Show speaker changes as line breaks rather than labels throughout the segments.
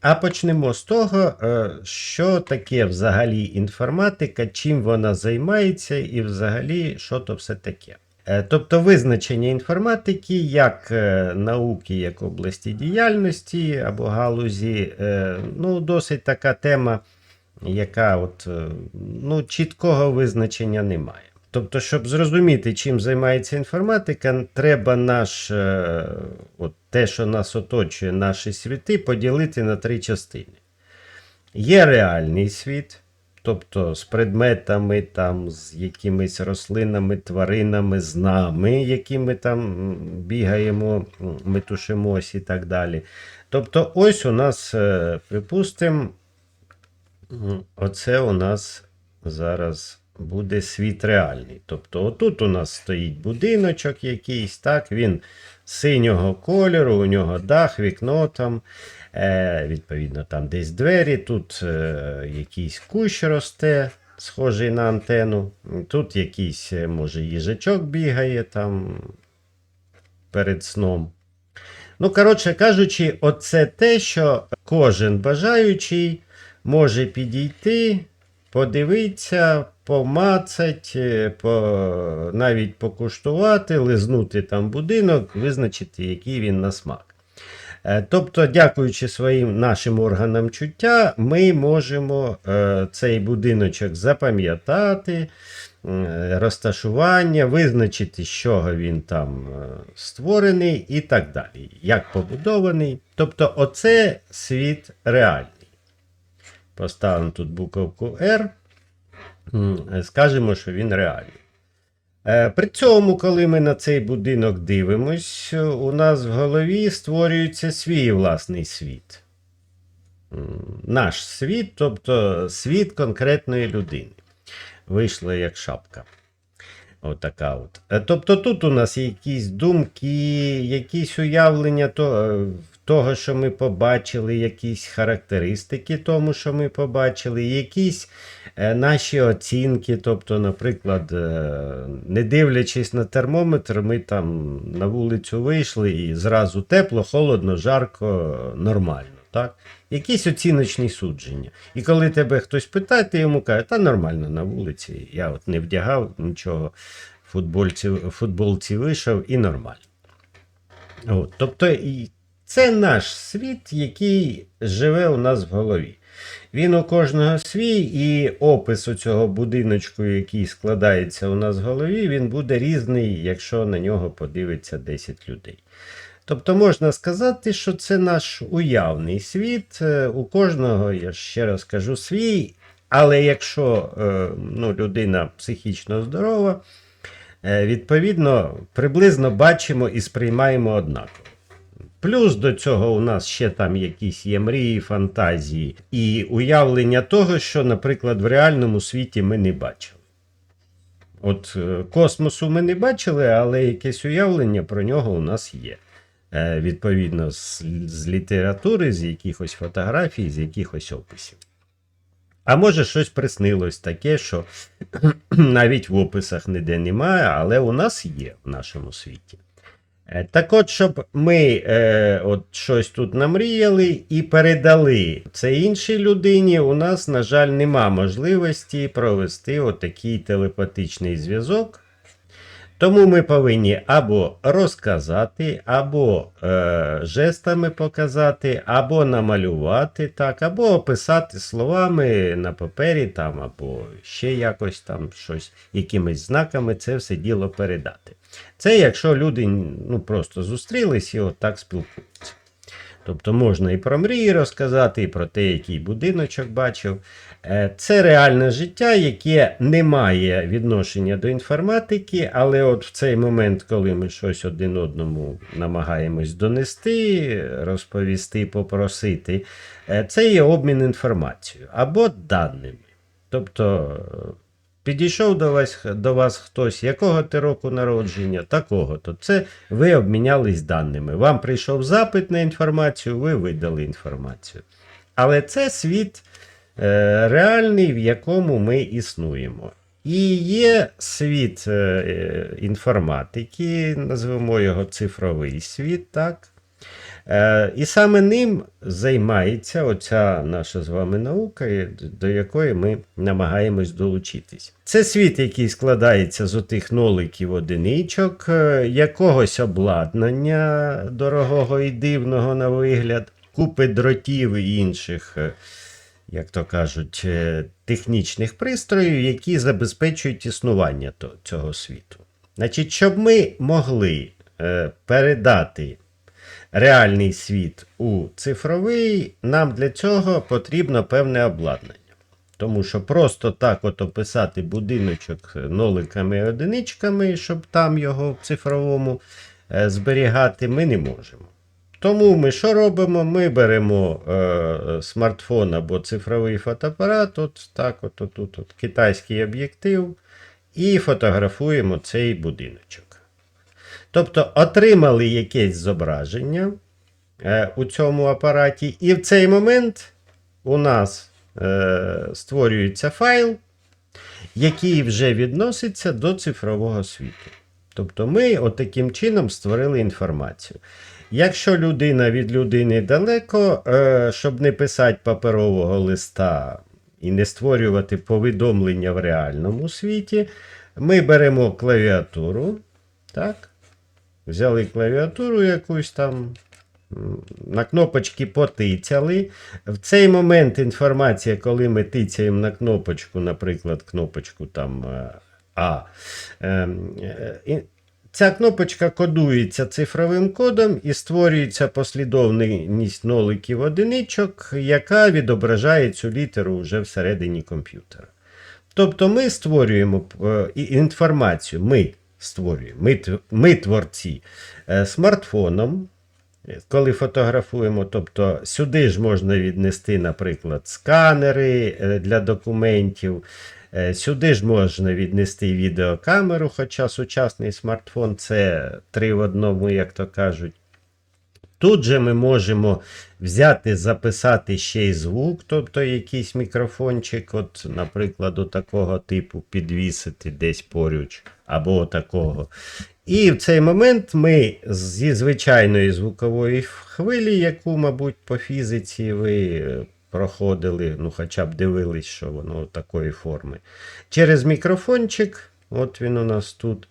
А почнемо з того, е, що таке взагалі інформатика, чим вона займається, і взагалі що то все таке. Е, Тобто визначення інформатики як е, науки, як області діяльності або галузі, ну, досить така тема, яка от, ну, чіткого визначення немає. Тобто, щоб зрозуміти, чим займається інформатика, треба наш, от те, що нас оточує, наші світи, поділити на три частини. Є реальний світ, тобто з предметами, там, з якимись рослинами, тваринами, з нами, які ми там бігаємо, м, метушимось і так далі. Тобто, ось у нас, е, припустимо, оце у нас зараз буде світ реальний. Тобто, отут у нас стоїть будиночок якийсь, так, він синього кольору, у нього дах, вікно там. Е, відповідно, там десь двері, тут е, якийсь кущ росте, схожий на антенну. Тут якийсь, е, може, їжачок бігає там перед сном. Ну, коротше кажучи, оце те, що кожен бажаючий може підійти, подивитися, помацать, е, по, навіть покуштувати, лизнути там будинок, визначити, який він на смак. Е, Тобто, дякуючи своїм нашим органам чуття, ми можемо е, цей будиночок запам'ятати, розташування, визначити, з чого він там створений і так далі, як побудований. Тобто, оце світ реальний. Поставимо тут буковку R, скажемо, що він реальний. Е, При цьому, коли ми на цей будинок дивимось, у нас в голові створюється свій власний світ. Наш світ, тобто світ конкретної людини. Вийшло як шапка. Отака от. Е, Тобто тут у нас якісь думки, якісь уявлення е, того, що ми побачили, якісь характеристики тому, що ми побачили, якісь е, наші оцінки. Тобто, наприклад, е, не дивлячись на термометр, ми там на вулицю вийшли і зразу тепло, холодно, жарко, нормально. Так? Якісь оціночні судження. І коли тебе хтось питає, ти йому каже, та нормально на вулиці, я от не вдягав нічого, футбольці, футболці вийшов і нормально. От, тобто це наш світ, який живе у нас в голові. Він у кожного свій, і опис у цього будиночку, який складається у нас в голові, він буде різний, якщо на нього подивиться 10 людей. Тобто можна сказати, що це наш уявний світ. Е, У кожного, я ще раз кажу, свій. Але якщо е, ну, людина психічно здорова, е, відповідно, приблизно бачимо і сприймаємо однаково. Плюс до цього у нас ще там якісь є мрії, фантазії і уявлення того, що, наприклад, в реальному світі ми не бачили. От е, космосу ми не бачили, але якесь уявлення про нього у нас є. Е, Відповідно, з, з літератури, з якихось фотографій, з якихось описів. А може, щось приснилось таке, що навіть в описах ніде немає, але у нас є в нашому світі. Е, Так от, щоб ми е, от щось тут намріяли і передали це іншій людині, у нас, на жаль, нема можливості провести отакий телепатичний зв'язок. Тому ми повинні або розказати, або е, жестами показати, або намалювати, так, або описати словами на папері, там, або ще якось там щось, якимись знаками це все діло передати. Це якщо люди ну, просто зустрілись і отак спілкуються. Тобто можна і про мрії розказати, і про те, який будиночок бачив. Е, Це реальне життя, яке не має відношення до інформатики, але от в цей момент, коли ми щось один одному намагаємось донести, розповісти, попросити, е, це є обмін інформацією або даними. Тобто е, підійшов до вас, до вас хтось, якого ти року народження, такого, то це ви обмінялись даними. Вам прийшов запит на інформацію, ви видали інформацію. Але це світ реальний, в якому ми існуємо. І є світ е, е, інформатики, назвемо його цифровий світ, так? Е, і саме ним займається оця наша з вами наука, до якої ми намагаємось долучитись. Це світ, який складається з отих ноликів одиничок, е, якогось обладнання дорогого і дивного на вигляд, купи дротів і інших. Як то кажуть, е, технічних пристроїв, які забезпечують існування цього світу. Значить, щоб ми могли е, передати реальний світ у цифровий, нам для цього потрібно певне обладнання. Тому що просто так от описати будиночок ноликами і одиничками, щоб там його в цифровому е, зберігати, ми не можемо. Тому ми що робимо? Ми беремо е, смартфон або цифровий фотоапарат, от так, от, от, от, от, китайський об'єктив, і фотографуємо цей будиночок. Тобто отримали якесь зображення е, у цьому апараті, і в цей момент у нас е, створюється файл, який вже відноситься до цифрового світу. Тобто ми отаким чином створили інформацію. Якщо людина від людини далеко, е, щоб не писати паперового листа і не створювати повідомлення в реальному світі, ми беремо клавіатуру. Так? Взяли клавіатуру якусь там, на кнопочки потицяли. В цей момент інформація, коли ми тицяємо на кнопочку, наприклад, кнопочку там е, А. ем, е, Ця кнопочка кодується цифровим кодом і створюється послідовність ноликів одиничок, яка відображає цю літеру вже всередині комп'ютера. Тобто ми створюємо е, інформацію, ми створюємо, ми, ми творці е, смартфоном, е, коли фотографуємо, тобто сюди ж можна віднести, наприклад, сканери е, для документів. Е, Сюди ж можна віднести відеокамеру, хоча сучасний смартфон це три в одному, як то кажуть. Тут же ми можемо взяти, записати ще й звук, тобто якийсь мікрофончик, от, наприклад, от такого типу підвісити десь поруч, або такого. І в цей момент ми зі звичайної звукової хвилі, яку, мабуть, по фізиці ви проходили, ну хоча б дивились, що воно такої форми. Через мікрофончик, от він у нас тут.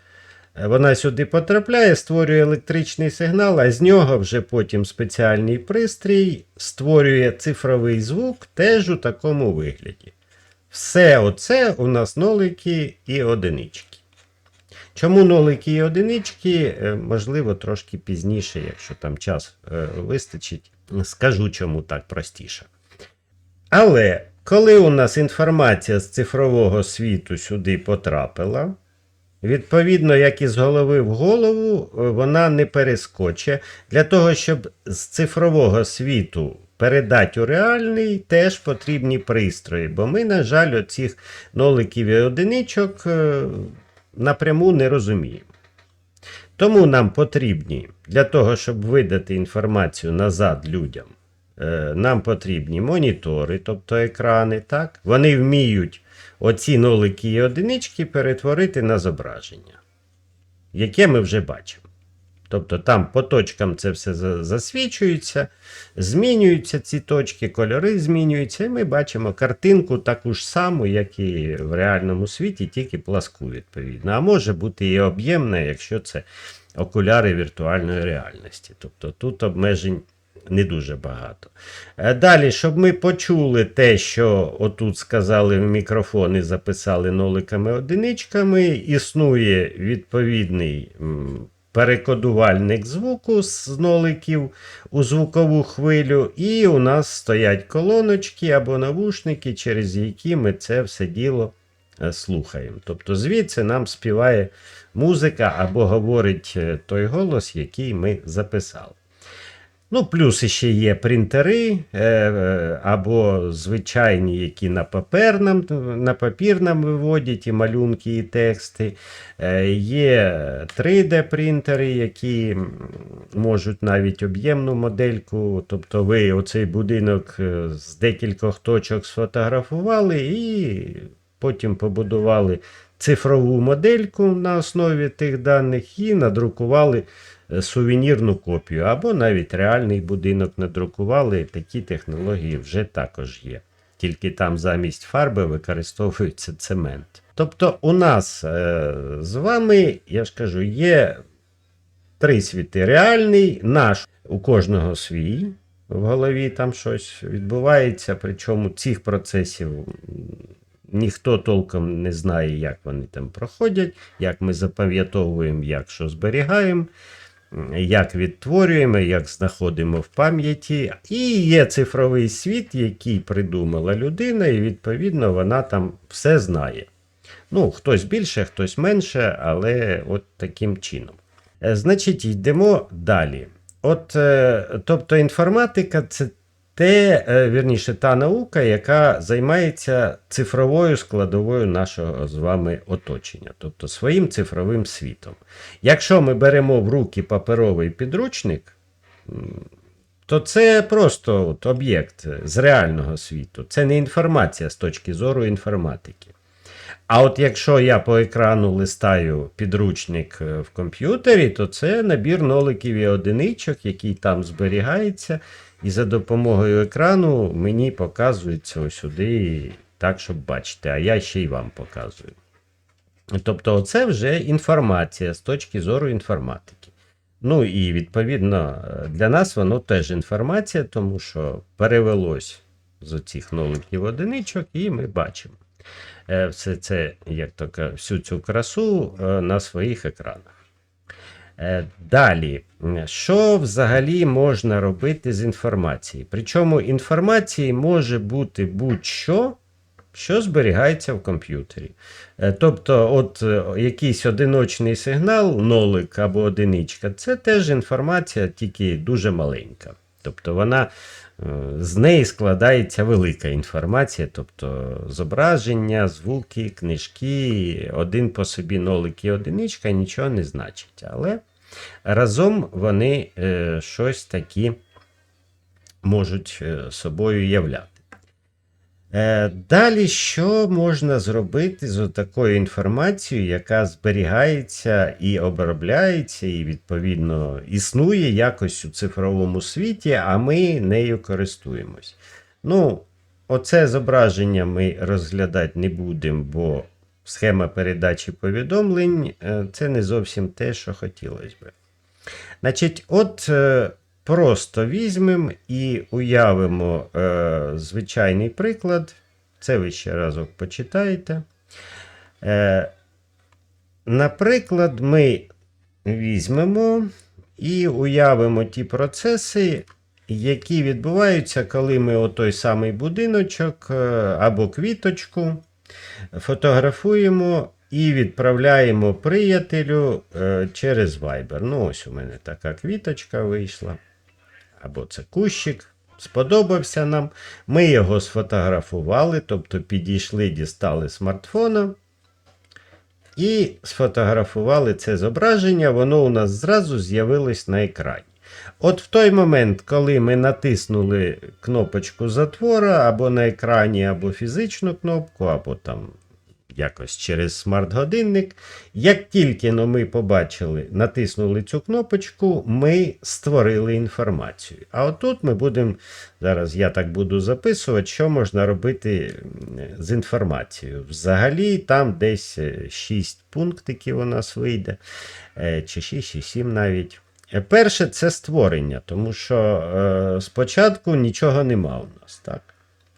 Вона сюди потрапляє, створює електричний сигнал, а з нього вже потім спеціальний пристрій створює цифровий звук теж у такому вигляді. Все оце у нас нолики і одинички. Чому нолики і одинички? Е, Можливо, трошки пізніше, якщо там час е, вистачить, скажу, чому так простіше. Але коли у нас інформація з цифрового світу сюди потрапила, Відповідно, як із голови в голову, е, вона не перескоче. Для того, щоб з цифрового світу передати у реальний, теж потрібні пристрої. Бо ми, на жаль, оцих ноликів і одиничок е, напряму не розуміємо. Тому нам потрібні для того, щоб видати інформацію назад людям, нам потрібні монітори, тобто екрани. так? Вони вміють оці нолики і одинички перетворити на зображення, яке ми вже бачимо. Тобто там по точкам це все засвічується, змінюються ці точки, кольори змінюються, і ми бачимо картинку таку ж саму, як і в реальному світі, тільки пласку, відповідно. А може бути і об'ємна, якщо це окуляри віртуальної реальності. Тобто тут обмежень не дуже багато. Е, Далі, щоб ми почули те, що отут сказали в мікрофон і записали ноликами-одиничками, існує відповідний перекодувальник звуку з ноликів у звукову хвилю, і у нас стоять колоночки або навушники, через які ми це все діло е, слухаємо. Тобто звідси нам співає музика або говорить е, той голос, який ми записали. Ну, плюс ще є принтери е, е, або звичайні, які на папер на папір виводять і малюнки, і тексти. Е, є 3D-принтери, які можуть навіть об'ємну модельку. Тобто ви оцей будинок з декількох точок сфотографували і потім побудували цифрову модельку на основі тих даних і надрукували сувенірну копію, або навіть реальний будинок надрукували. Такі технології вже також є. Тільки там замість фарби використовується цемент. Тобто, у нас е, з вами, я ж кажу, є три світи. Реальний, наш, у кожного свій. В голові там щось відбувається, причому цих процесів ніхто толком не знає, як вони там проходять, як ми запам'ятовуємо, як що зберігаємо, як відтворюємо, як знаходимо в пам'яті. І є цифровий світ, який придумала людина, і відповідно вона там все знає. Ну, хтось більше, хтось менше, але от таким чином. Е, Значить, йдемо далі. От, е, тобто, інформатика це те, е, вірніше, та наука, яка займається цифровою складовою нашого з вами оточення, тобто своїм цифровим світом. Якщо ми беремо в руки паперовий підручник, то це просто от, об'єкт з реального світу. Це не інформація з точки зору інформатики. А от якщо я по екрану листаю підручник е, в комп'ютері, то це набір ноликів і одиничок, який там зберігається, і за допомогою екрану мені показується сюди так, щоб бачити, а я ще й вам показую. Тобто, це вже інформація з точки зору інформатики. Ну і відповідно е, для нас воно теж інформація, тому що перевелось з оцих ноликів одиничок, і ми бачимо е, все це, як то всю цю красу е, на своїх екранах. Е, Далі, що взагалі можна робити з інформацією? Причому інформації може бути будь-що, що зберігається в комп'ютері. Е, Тобто, от е, якийсь одиночний сигнал, нолик або одиничка, це теж інформація, тільки дуже маленька. Тобто вона з неї складається велика інформація, тобто зображення, звуки, книжки, один по собі нолик і одиничка нічого не значить. Але разом вони е, щось такі можуть е, собою являти. Е, Далі, що можна зробити з такою інформацією, яка зберігається і обробляється, і відповідно існує якось у цифровому світі, а ми нею користуємось. Ну, оце зображення ми розглядати не будемо, бо схема передачі повідомлень е, це не зовсім те, що хотілося би. Значить, от е, просто візьмемо і уявимо е, звичайний приклад. Це ви ще разок почитаєте. Е, наприклад, ми візьмемо і уявимо ті процеси, які відбуваються, коли ми отой самий будиночок е, або квіточку фотографуємо і відправляємо приятелю е, через Viber. Ну, ось у мене така квіточка вийшла. Або це кущик. Сподобався нам. Ми його сфотографували, тобто підійшли, дістали смартфона. І сфотографували це зображення, воно у нас зразу з'явилось на екрані. От в той момент, коли ми натиснули кнопочку затвора або на екрані, або фізичну кнопку, або там якось через смарт-годинник, як тільки но ми побачили, натиснули цю кнопочку, ми створили інформацію. А отут ми будемо, зараз я так буду записувати, що можна робити з інформацією. Взагалі, там десь 6 пунктиків у нас вийде, е, чи 6, чи 7 навіть. Е, Перше це створення, тому що е, спочатку нічого нема у нас, так?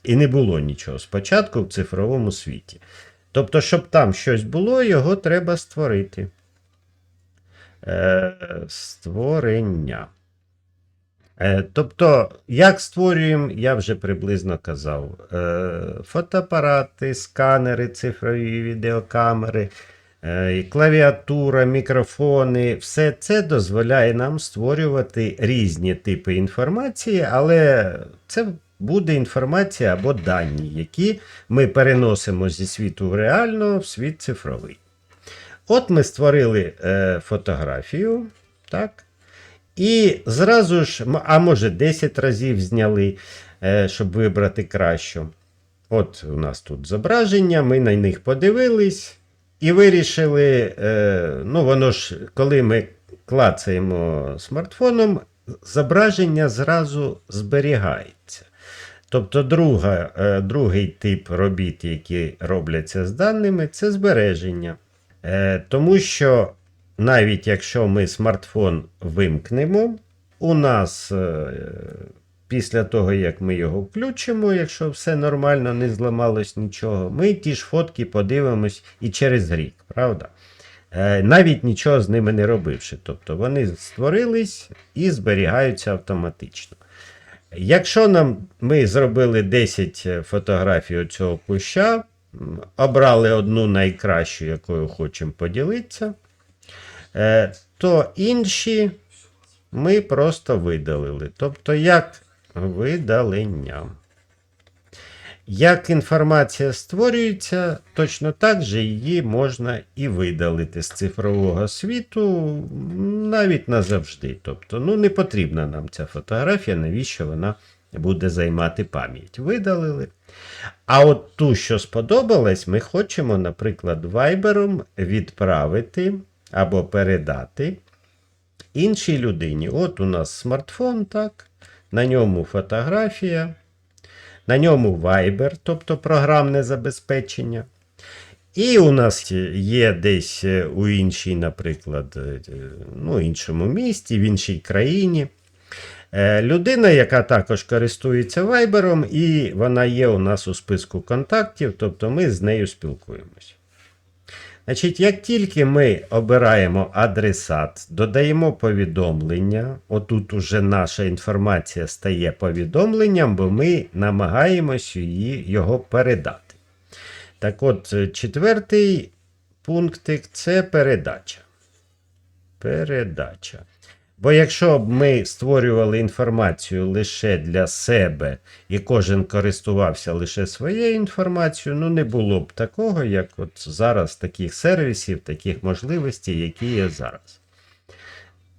І не було нічого спочатку в цифровому світі. Тобто, щоб там щось було, його треба створити. Е, створення. Е, тобто, як створюємо, я вже приблизно казав. Е, фотоапарати, сканери, цифрові відеокамери, е, клавіатура, мікрофони, все це дозволяє нам створювати різні типи інформації, але це буде інформація або дані, які ми переносимо зі світу реального в світ цифровий. От ми створили е, фотографію, так? І зразу ж, а може 10 разів зняли, е, щоб вибрати кращу. От у нас тут зображення, ми на них подивились. І вирішили, е, ну воно ж, коли ми клацаємо смартфоном, зображення зразу зберігається. Тобто друга, е, другий тип робіт, які робляться з даними, це збереження. Е, Тому що навіть якщо ми смартфон вимкнемо, у нас е, після того, як ми його включимо, якщо все нормально, не зламалось нічого, ми ті ж фотки подивимось і через рік, правда? Навіть нічого з ними не робивши. Тобто вони створились і зберігаються автоматично. Якщо нам ми зробили 10 фотографій цього куща, обрали одну найкращу, якою хочемо поділитися, е, то інші ми просто видалили. Тобто, як видалення. Як інформація створюється, точно так же її можна і видалити з цифрового світу навіть назавжди. Тобто, ну не потрібна нам ця фотографія, навіщо вона буде займати пам'ять. Видалили. А от ту, що сподобалась, ми хочемо, наприклад, вайбером відправити або передати іншій людині. От у нас смартфон, так, на ньому фотографія. На ньому Viber, тобто програмне забезпечення. І у нас є десь е, у іншій, наприклад, е, ну, іншому місті, в іншій країні. е, Людина, яка також користується Viber, і вона є у нас у списку контактів, тобто ми з нею спілкуємося. Значить, як тільки ми обираємо адресат, додаємо повідомлення, отут уже наша інформація стає повідомленням, бо ми намагаємось її, його передати. Так от, е, четвертий пунктик це передача. Передача. Бо якщо б ми створювали інформацію лише для себе і кожен користувався лише своєю інформацією, ну не було б такого, як от зараз таких сервісів, таких можливостей, які є зараз.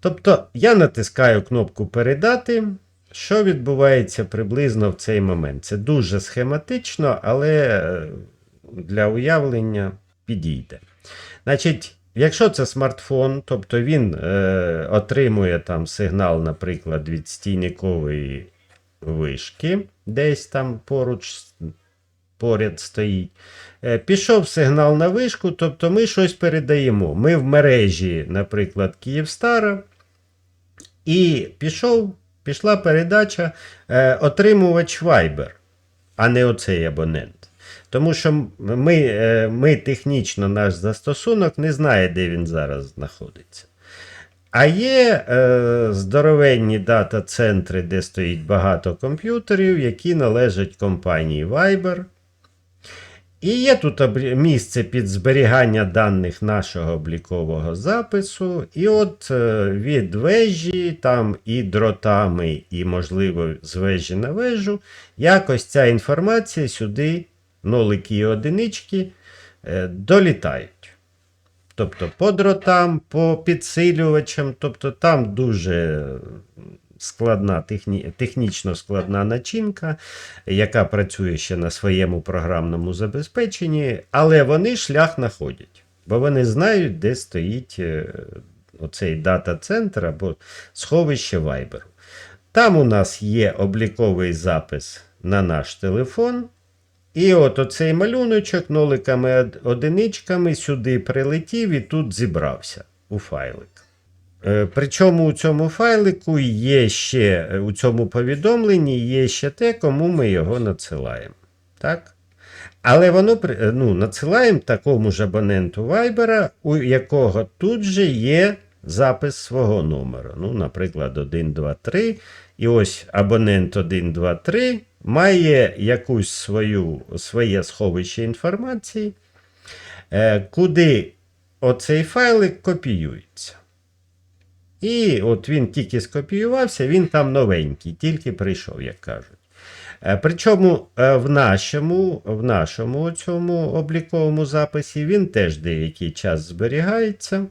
Тобто я натискаю кнопку передати. Що відбувається приблизно в цей момент? Це дуже схематично, але е, для уявлення підійде. Значить, якщо це смартфон, тобто він е, отримує там сигнал, наприклад, від стійникової вишки, десь там поруч поряд стоїть. Е, Пішов сигнал на вишку, тобто ми щось передаємо. Ми в мережі, наприклад, Київстара, і пішов, пішла передача е, отримувач Viber, а не оцей абонент. Тому що ми, е, ми технічно наш застосунок не знає, де він зараз знаходиться. А є е, здоровенні дата-центри, де стоїть багато комп'ютерів, які належать компанії Viber. І є тут місце під зберігання даних нашого облікового запису. І от е, від вежі, там і дротами, і, можливо, з вежі на вежу, якось ця інформація сюди, нолики і одинички, е, долітають. Тобто по дротам, по підсилювачам, тобто там дуже складна, техні... технічно складна начинка, яка працює ще на своєму програмному забезпеченні, але вони шлях знаходять, бо вони знають, де стоїть е, оцей дата-центр або сховище Viber. Там у нас є обліковий запис на наш телефон. І от оцей малюночок ноликами од- одиничками сюди прилетів і тут зібрався у файлик. Е, Причому у цьому файлику є ще, е, у цьому повідомленні є ще те, кому ми його надсилаємо. Так? Але воно е, ну, надсилаємо такому ж абоненту Viber, у якого тут же є запис свого номеру. Ну, наприклад, 123. І ось абонент 123 має якусь свою, своє сховище інформації, е, куди оцей файлик копіюється. І от він тільки скопіювався, він там новенький, тільки прийшов, як кажуть. Е, Причому е, в нашому, в нашому цьому обліковому записі він теж деякий час зберігається.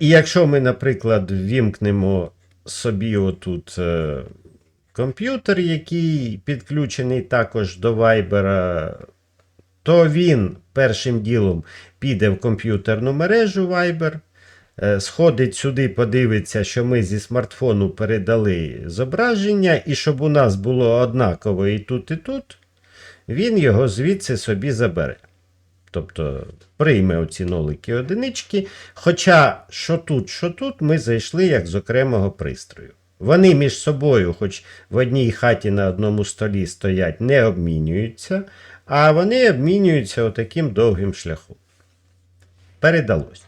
І якщо ми, наприклад, ввімкнемо собі отут комп'ютер, який підключений також до Viber, то він першим ділом піде в комп'ютерну мережу Viber, е, сходить сюди, подивиться, що ми зі смартфону передали зображення, і щоб у нас було однаково і тут, і тут, він його звідси собі забере. Тобто прийме оці нолики одинички. Хоча що тут, що тут, ми зайшли як з окремого пристрою. Вони між собою, хоч в одній хаті на одному столі стоять, не обмінюються, а вони обмінюються отаким довгим шляхом. Передалось.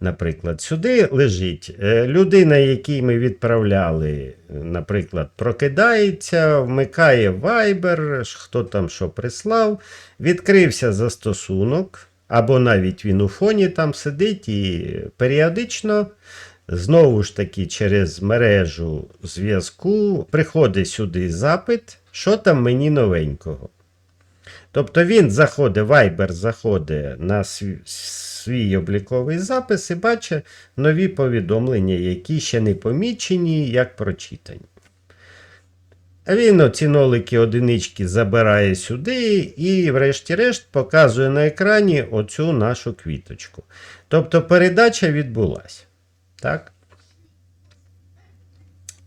Наприклад, сюди лежить е, людина, якій ми відправляли, е, наприклад, прокидається, вмикає ш- хто там що прислав, відкрився застосунок, або навіть він у фоні там сидить і періодично, знову ж таки, через мережу зв'язку приходить сюди запит, що там мені новенького. Тобто він заходить, Viber заходить на свій, обліковий запис і бачить нові повідомлення, які ще не помічені, як прочитані. Він оці нолики одинички забирає сюди і, врешті-решт, показує на екрані оцю нашу квіточку. Тобто передача відбулася. Так?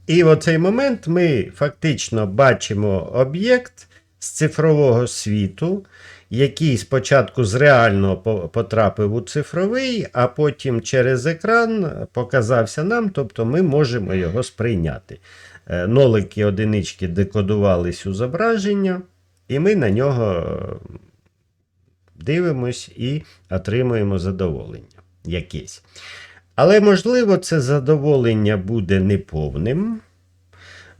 І в цей момент ми фактично бачимо об'єкт з цифрового світу, який спочатку з реального потрапив у цифровий, а потім через екран показався нам, тобто ми можемо його сприйняти. Е, Нолики одинички декодувались у зображення, і ми на нього дивимось і отримуємо задоволення якесь. Але, можливо, це задоволення буде неповним,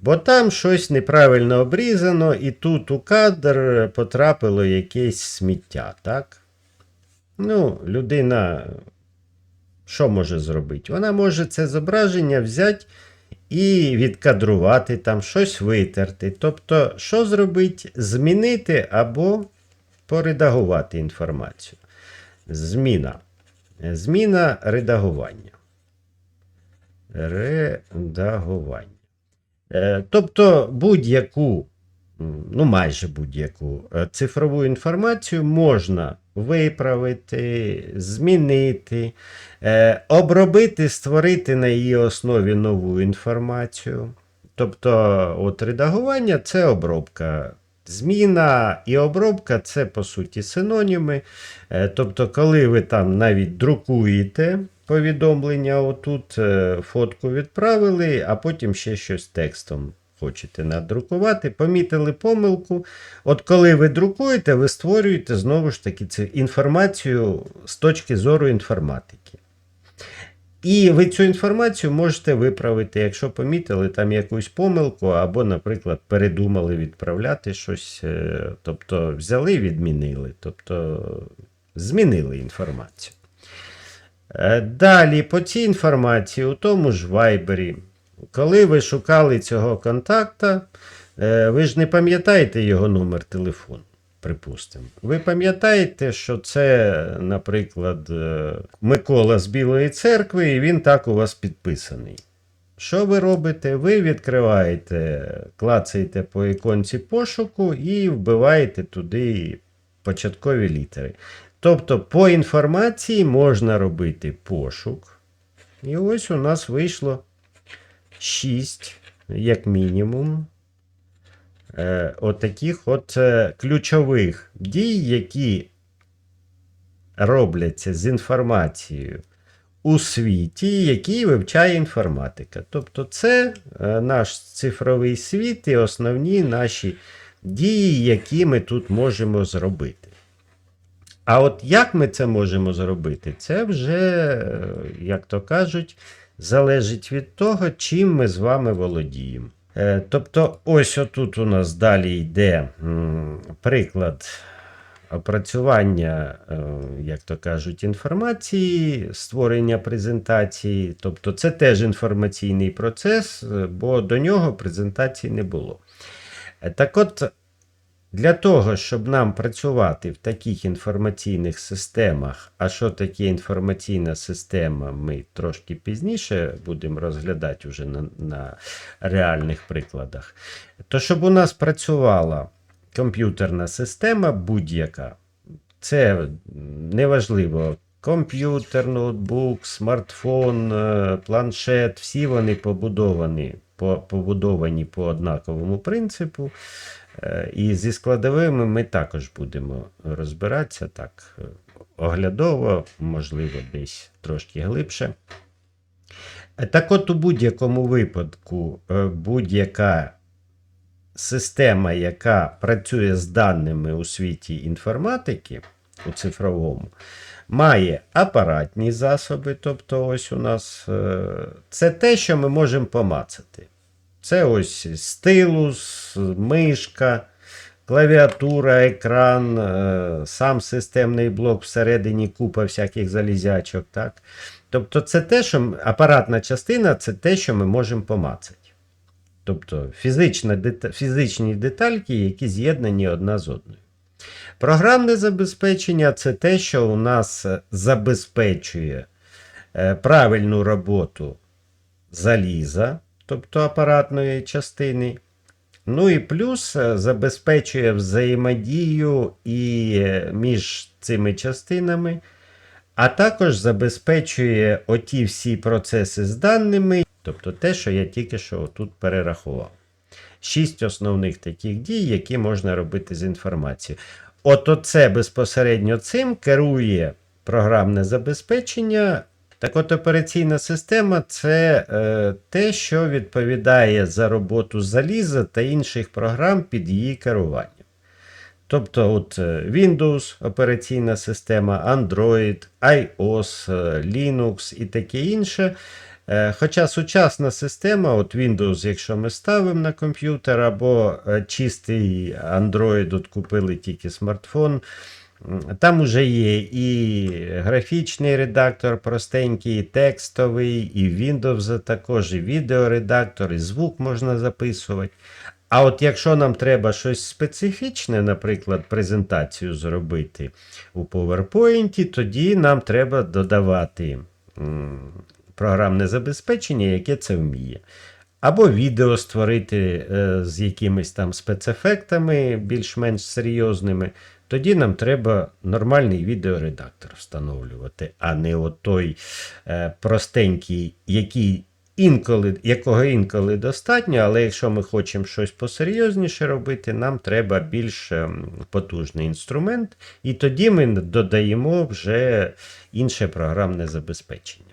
бо там щось неправильно обрізано, і тут у кадр потрапило якесь сміття, так? Ну, людина що може зробити? Вона може це зображення взяти і відкадрувати, там щось витерти. Тобто, що зробити? Змінити або поредагувати інформацію. Зміна. Зміна редагування. Редагування. Е, Тобто будь-яку, ну майже будь-яку е, цифрову інформацію можна виправити, змінити, е, обробити, створити на її основі нову інформацію. Тобто, от редагування це обробка. Зміна і обробка це по суті синоніми. Е, Тобто, коли ви там навіть друкуєте повідомлення, отут е, фотку відправили, а потім ще щось текстом хочете надрукувати, помітили помилку. От коли ви друкуєте, ви створюєте знову ж таки цю інформацію з точки зору інформатики. І ви цю інформацію можете виправити, якщо помітили там якусь помилку, або, наприклад, передумали відправляти щось, е, тобто взяли і відмінили, тобто змінили інформацію. Е, Далі, по цій інформації, у тому ж Вайбері, коли ви шукали цього контакта, е, ви ж не пам'ятаєте його номер телефону, припустимо. Ви пам'ятаєте, що це, наприклад, е, Микола з Білої церкви, і він так у вас підписаний. Що ви робите? Ви відкриваєте, клацаєте по іконці пошуку і вбиваєте туди початкові літери. Тобто, по інформації можна робити пошук. І ось у нас вийшло 6, як мінімум, е, отаких от е, ключових дій, які робляться з інформацією у світі, який вивчає інформатика. Тобто, це е, наш цифровий світ і основні наші дії, які ми тут можемо зробити. А от як ми це можемо зробити, це вже, як то кажуть, залежить від того, чим ми з вами володіємо. Е, Тобто, ось отут у нас далі йде приклад опрацювання, е, як то кажуть, інформації, створення презентації. Тобто, це теж інформаційний процес, е, бо до нього презентації не було. Так от, для того, щоб нам працювати в таких інформаційних системах, а що таке інформаційна система, ми трошки пізніше будемо розглядати вже на, на реальних прикладах, то щоб у нас працювала комп'ютерна система будь-яка, Це неважливо. Комп'ютер, ноутбук, смартфон, е, планшет, всі вони побудовані по, побудовані по однаковому принципу. Е, І зі складовими ми також будемо розбиратися так е, оглядово, можливо, десь трошки глибше. Е, Так от у будь-якому випадку будь-яка система, яка працює з даними у світі інформатики, у цифровому, має апаратні засоби, тобто ось у нас це те, що ми можемо помацати. Це ось стилус, мишка, клавіатура, екран, е, сам системний блок всередині купа всяких залізячок. Так? Тобто, це те, що апаратна частина це те, що ми можемо помацати. Тобто фізична, фізичні детальки, які з'єднані одна з одною. Програмне забезпечення це те, що у нас е, забезпечує е, правильну роботу заліза, тобто апаратної частини. Ну і плюс е, забезпечує взаємодію і е, між цими частинами, а також забезпечує оті всі процеси з даними, тобто те, що я тільки що тут перерахував. Шість основних таких дій, які можна робити з інформацією. От оце безпосередньо цим керує програмне забезпечення. Так от операційна система це е, те, що відповідає за роботу заліза та інших програм під її керуванням. Тобто от е, Windows операційна система, Android, iOS, е, Linux і таке інше. Е, Хоча сучасна система, от Windows, якщо ми ставимо на комп'ютер, або чистий Android, от купили тільки смартфон, там уже є і графічний редактор простенький, і текстовий, і Windows також, і відеоредактор, і звук можна записувати. А от якщо нам треба щось специфічне, наприклад, презентацію зробити у PowerPoint, тоді нам треба додавати програмне забезпечення, яке це вміє. Або відео створити е, з якимись там спецефектами більш-менш серйозними. Тоді нам треба нормальний відеоредактор встановлювати, а не от той е, простенький, який інколи, якого інколи достатньо, але якщо ми хочемо щось посерйозніше робити, нам треба більш ем, потужний інструмент, і тоді ми додаємо вже інше програмне забезпечення.